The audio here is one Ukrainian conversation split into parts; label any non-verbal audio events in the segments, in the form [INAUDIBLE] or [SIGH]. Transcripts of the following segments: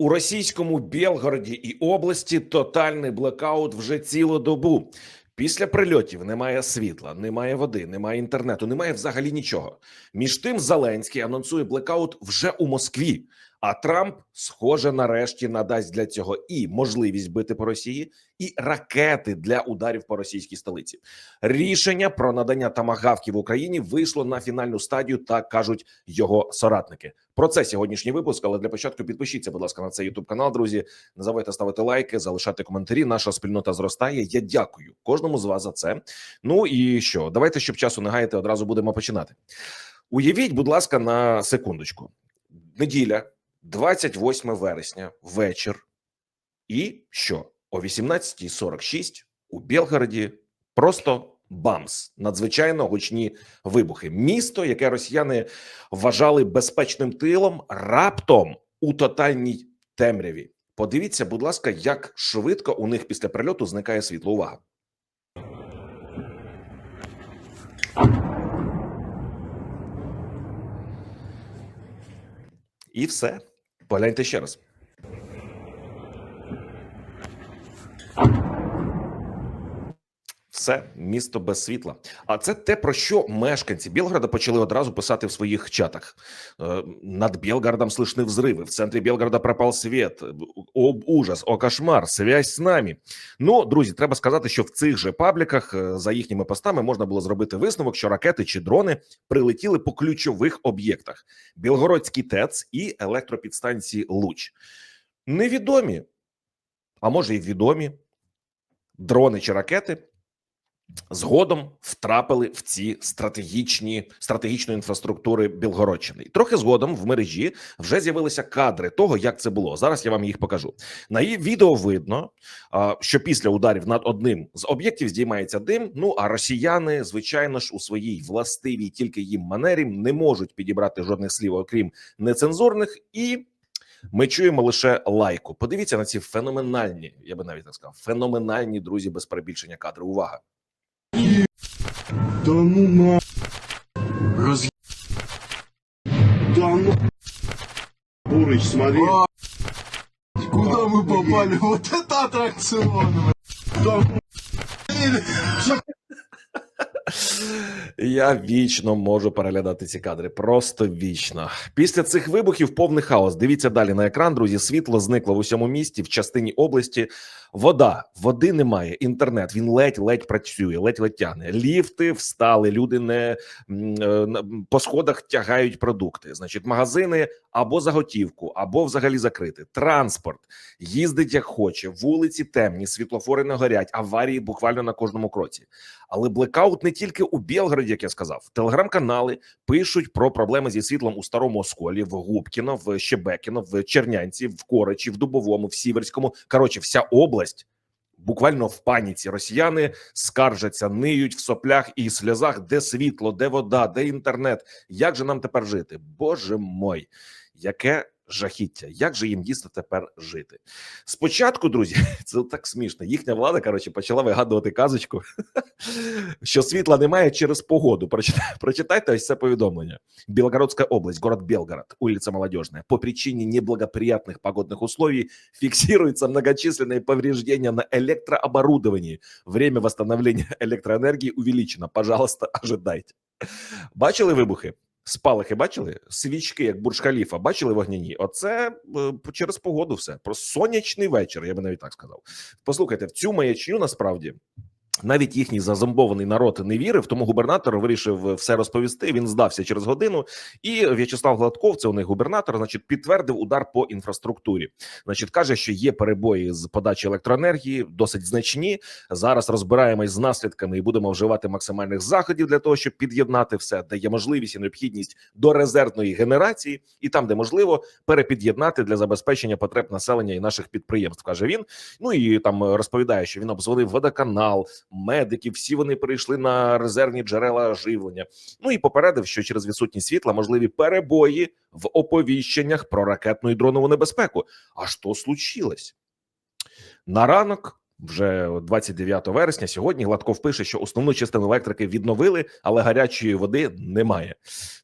У російському Білгороді і області тотальний блекаут вже цілу добу. Після прильотів немає світла, немає води, немає інтернету, немає взагалі нічого. Між тим, Зеленський анонсує блекаут вже у Москві. А Трамп, схоже, нарешті надасть для цього і можливість бити по Росії, і ракети для ударів по російській столиці. Рішення про надання тамагавків в Україні вийшло на фінальну стадію, так кажуть його соратники. Про це сьогоднішній випуск. Але для початку підпишіться, будь ласка, на цей ютуб канал. Друзі, не забувайте ставити лайки, залишати коментарі. Наша спільнота зростає. Я дякую кожному з вас за це. Ну і що, давайте, щоб часу не гаяти, одразу будемо починати. Уявіть, будь ласка, на секундочку. Неділя, 28 вересня, вечір. І що? О 18.46 у Білгороді просто бамс, надзвичайно гучні вибухи. Місто, яке росіяни вважали безпечним тилом, раптом у тотальній темряві. Подивіться, будь ласка, як швидко у них після прильоту зникає світло. Увага. І все. Погляньте ще раз. Все місто без світла. А це те, про що мешканці Білгорода почали одразу писати в своїх чатах. Е, Над Белгородом слышны взрывы. В центрі Белгорода пропав світ. О, ужас, о кошмар, связь з нами. Ну, друзі, треба сказати, що в цих же пабліках е, за їхніми постами можна було зробити висновок, що ракети чи дрони прилетіли по ключових об'єктах: Білгородський ТЕЦ і електропідстанції Луч. Невідомі, а може й відомі дрони чи ракети згодом втрапили в ці стратегічні стратегічної інфраструктури Білгородщини. І трохи згодом в мережі вже з'явилися кадри того, як це було. Зараз я вам їх покажу. На її відео видно, що після ударів над одним з об'єктів здіймається дим. Ну а росіяни, звичайно ж, у своїй властивій тільки їм манері не можуть підібрати жодних слів, окрім нецензурних і. Ми чуємо лише лайку. Подивіться на ці феноменальні, я би навіть так сказав, феноменальні друзі без перебільшення кадри. Увага! Да ну на... Раз... Да ну... Бурыч, смотри. Куда мы попали? Вот это аттракцион! блядь. Да ну... Я вічно можу переглядати ці кадри. Просто вічно. Після цих вибухів повний хаос. Дивіться далі на екран. Друзі, світло зникло в усьому місті, в частині області. Вода, води немає. Інтернет він ледь-ледь працює, ледь-ледь тягне. Ліфти встали. Люди не е, по сходах тягають продукти. Значить, магазини або за готівку, або взагалі закрити. Транспорт їздить як хоче. Вулиці темні, світлофори не горять, аварії буквально на кожному кроці. Але блекаут не тільки у Білгороді, як я сказав. Телеграм-канали пишуть про проблеми зі світлом у старому Осколі, в Губкіно, в Щебекіно, в Чернянці, в Корочі, в Дубовому, в Сіверському. Коротше, вся область. Буквально в паніці росіяни скаржаться, ниють в соплях і сльозах, де світло, де вода, де інтернет. Як же нам тепер жити? Боже мой, яке жахіття! Як же їм дійсно тепер жити? Спочатку, друзі, [LAUGHS] це так смішно. Їхня влада коротше почала вигадувати казочку, [LAUGHS] що світла немає через погоду. Прочитайте, [LAUGHS] прочитайте ось це повідомлення. Белгородская область, город Белгород, улица Молодежная. По причине неблагоприятных погодных условий фиксируются многочисленные повреждения на электрооборудовании. Время восстановления электроэнергии увеличено. Пожалуйста, ожидайте. Бачили вибухи? Спалахи бачили? Свічки, як Бурж-Халіфа, бачили вогняні? Оце е, через погоду все. Про сонячний вечір, я би навіть так сказав. Послухайте, в цю маячню насправді навіть їхній зазомбований народ не вірив, тому губернатор вирішив все розповісти. Він здався через годину, і В'ячеслав Гладков, це у них губернатор, значить, підтвердив удар по інфраструктурі. Значить, каже, що є перебої з подачі електроенергії, досить значні. Зараз розбираємось з наслідками і будемо вживати максимальних заходів для того, щоб під'єднати все, де є можливість і необхідність до резервної генерації, і там, де можливо, перепід'єднати для забезпечення потреб населення і наших підприємств. каже він. Ну і там розповідає, що він обзвонив водоканал, медиків. Всі вони перейшли на резервні джерела живлення. Ну і попередив, що через відсутність світла можливі перебої в оповіщеннях про ракетну і дронову небезпеку. А що случилось? На ранок вже 29 вересня. Сьогодні Гладков пише, що основну частину електрики відновили, але гарячої води немає.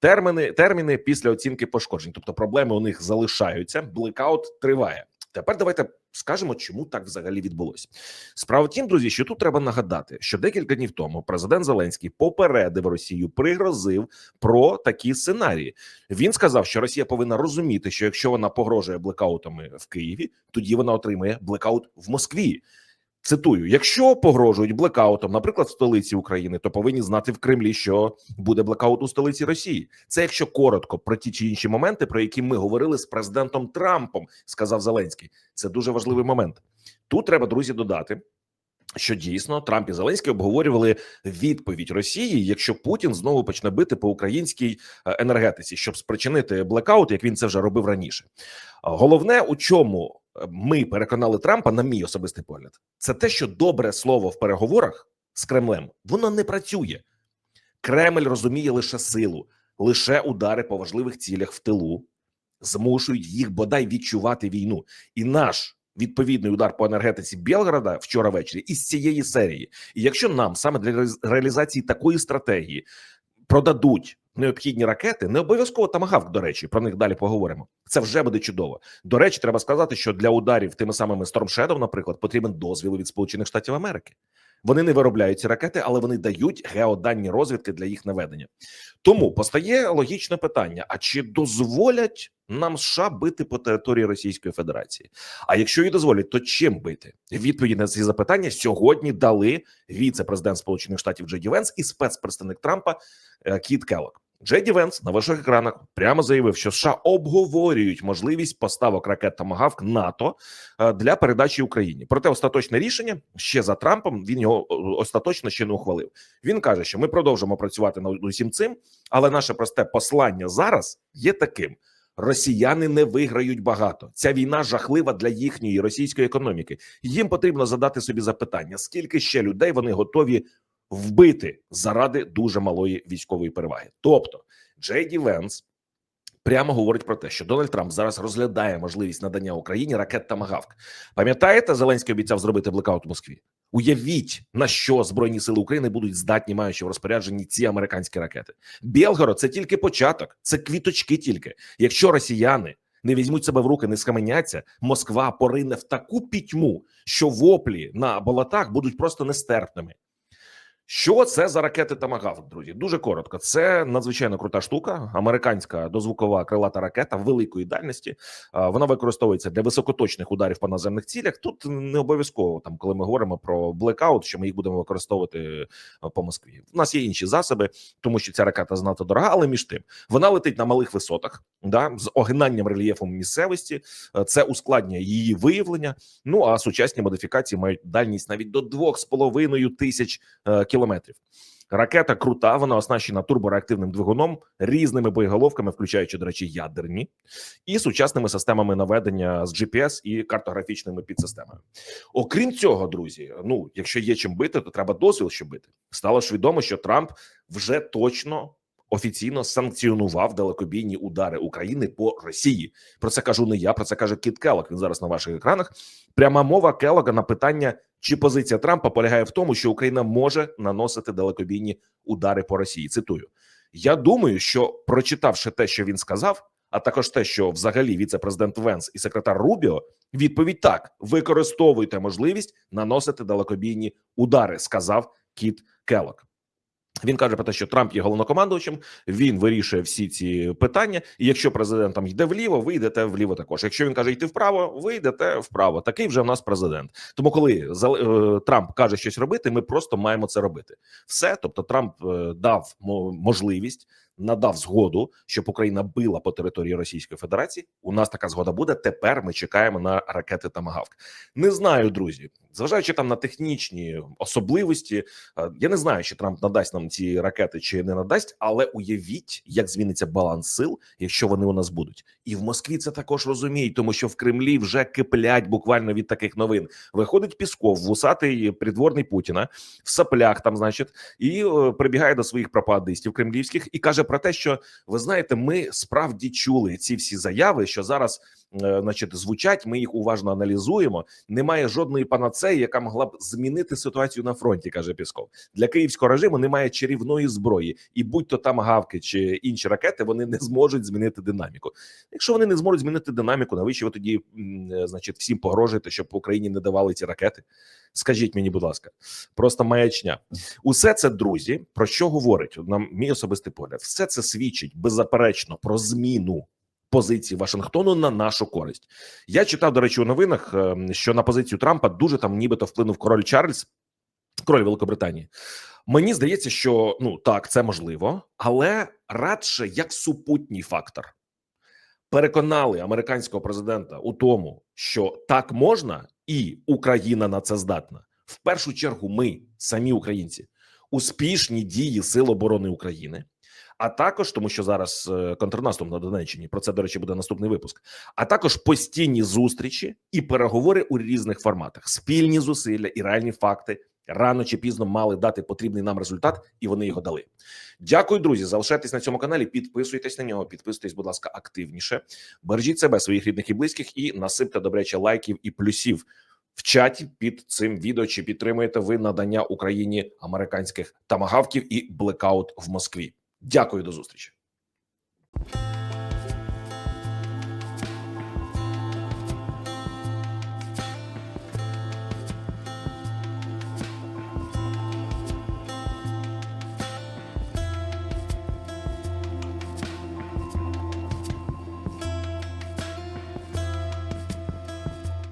Терміни терміни після оцінки пошкоджень, тобто проблеми у них залишаються. Блекаут триває. Тепер давайте скажемо, чому так взагалі відбулося. Справа тім, друзі, що тут треба нагадати, що декілька днів тому президент Зеленський попередив Росію, пригрозив про такі сценарії. Він сказав, що Росія повинна розуміти, що якщо вона погрожує блекаутами в Києві, тоді вона отримає блекаут в Москві. Цитую: якщо погрожують блекаутом, наприклад, в столиці України, то повинні знати в Кремлі, що буде блекаут у столиці Росії. Це якщо коротко про ті чи інші моменти, про які ми говорили з президентом Трампом, сказав Зеленський. Це дуже важливий момент. Тут треба друзі додати. Що дійсно Трамп і Зеленський обговорювали відповідь Росії, якщо Путін знову почне бити по українській е, енергетиці, щоб спричинити блекаут, як він це вже робив раніше. Головне, у чому ми переконали Трампа, на мій особистий погляд, це те, що добре слово в переговорах з Кремлем воно не працює. Кремль розуміє лише силу, лише удари по важливих цілях в тилу змушують їх бодай відчувати війну. І наш відповідний удар по енергетиці Білграда вчора ввечері із цієї серії. І якщо нам саме для реалізації такої стратегії продадуть необхідні ракети, не обов'язково тамагавк, до речі, про них далі поговоримо. Це вже буде чудово. До речі, треба сказати, що для ударів тими самими Storm Shadow, наприклад, потрібен дозвіл від Сполучених Штатів Америки. Вони не виробляють ці ракети, але вони дають геоданні розвідки для їх наведення. Тому постає логічне питання: а чи дозволять нам США бити по території Російської Федерації? А якщо і дозволять, то чим бити? Відповіді на ці запитання сьогодні дали віце-президент Сполучених Штатів Джеді Венс і спецпредставник Трампа е, Кіт Келлок. Джеді Венс на ваших екранах прямо заявив, що США обговорюють можливість поставок ракет Томагавк НАТО е, для передачі Україні. Проте остаточне рішення ще за Трампом він його е, остаточно ще не ухвалив. Він каже, що ми продовжимо працювати над усім цим, але наше просте послання зараз є таким: росіяни не виграють багато. Ця війна жахлива для їхньої російської економіки. Їм потрібно задати собі запитання: скільки ще людей вони готові вбити заради дуже малої військової переваги. Тобто, Джей Ді Венс прямо говорить про те, що Дональд Трамп зараз розглядає можливість надання Україні ракет Тамагавк. Пам'ятаєте, Зеленський обіцяв зробити блекаут у Москві? Уявіть на що збройні сили України будуть здатні, маючи в розпорядженні ці американські ракети. Білгород це тільки початок, це квіточки. Тільки якщо росіяни не візьмуть себе в руки, не схаменяться, Москва порине в таку пітьму, що воплі на болотах будуть просто нестерпними. Що це за ракети Тамагавк, друзі? Дуже коротко. Це надзвичайно крута штука. Американська дозвукова крилата ракета великої дальності. Вона використовується для високоточних ударів по наземних цілях. Тут не обов'язково там, коли ми говоримо про блекаут, що ми їх будемо використовувати а, по Москві. У нас є інші засоби, тому що ця ракета занадто дорога, але між тим вона летить на малих висотах, да з огинанням рельєфу місцевості. Е, Це ускладнює її виявлення. Ну а сучасні модифікації мають дальність навіть до 2,5 тисяч е, кілометрів. Ракета крута, вона оснащена турбореактивним двигуном, різними боєголовками, включаючи, до речі, ядерні, і сучасними системами наведення з GPS і картографічними підсистемами. Окрім цього, друзі, ну якщо є чим бити, то треба дозвіл, щоб бити. Стало ж відомо, що Трамп вже точно. Офіційно санкціонував далекобійні удари України по Росії. Про це кажу не я. Про це каже Кіт Келлок. Він зараз на ваших екранах. Пряма мова Келлога на питання, чи позиція Трампа полягає в тому, що Україна може наносити далекобійні удари по Росії. Цитую: я думаю, що прочитавши те, що він сказав, а також те, що взагалі віце-президент Венс і секретар Рубіо, відповідь так: використовуйте можливість наносити далекобійні удари, сказав Кіт Келлок. Він каже про те, що Трамп є головнокомандувачем, він вирішує всі ці питання. І якщо президент там йде вліво, ви йдете вліво також. Якщо він каже йти вправо, ви йдете вправо. Такий вже в нас президент. Тому, коли Зел- е, Трамп каже щось робити, ми просто маємо це робити. Все, тобто, Трамп е, дав мо- можливість, надав згоду, щоб Україна била по території Російської Федерації. У нас така згода буде. Тепер ми чекаємо на ракети Тамагавк. Не знаю, друзі, зважаючи там на технічні особливості. Е, Я не знаю, чи Трамп надасть нам ці ракети чи не надасть, але уявіть, як зміниться баланс сил, якщо вони у нас будуть. І в Москві це також розуміють, тому що в Кремлі вже киплять буквально від таких новин. Виходить Пісков, вусатий придворний Путіна в саплях, там, значить, і е, прибігає до своїх пропагандистів кремлівських і каже про те, що ви знаєте, ми справді чули ці всі заяви, що зараз значить, звучать. Ми їх уважно аналізуємо. Немає жодної панацеї, яка могла б змінити ситуацію на фронті, каже Пісков. Для київського режиму немає чарівної зброї, і будь-то там гавки чи інші ракети, вони не зможуть змінити динаміку. Якщо вони не зможуть змінити динаміку, навіщо ви тоді, е, значить, всім погрожуєте, щоб Україні не давали ці ракети? Скажіть мені, будь ласка, просто маячня. Усе це, друзі, про що говорить нам мій особистий погляд? Все це свідчить беззаперечно про зміну позиції Вашингтону на нашу користь. Я читав, до речі, у новинах, е, що на позицію Трампа дуже там, нібито вплинув король Чарльз, король Великобританії. Мені здається, що ну так, це можливо, але радше як супутній фактор. Переконали американського президента у тому, що так можна, і Україна на це здатна. В першу чергу, ми, самі українці, успішні дії Сил оборони України, а також тому, що зараз е, контрнаступ на Донеччині. Про це до речі буде наступний випуск. А також постійні зустрічі і переговори у різних форматах, спільні зусилля і реальні факти рано чи пізно мали дати потрібний нам результат, і вони його дали. Дякую, друзі. Залишайтесь на цьому каналі. Підписуйтесь на нього. Підписуйтесь, будь ласка, активніше. Бережіть себе, своїх рідних і близьких, і насипте добряче лайків і плюсів в чаті під цим відео. Чи підтримуєте ви надання Україні американських тамагавків і блекаут в Москві? Дякую, до зустрічі.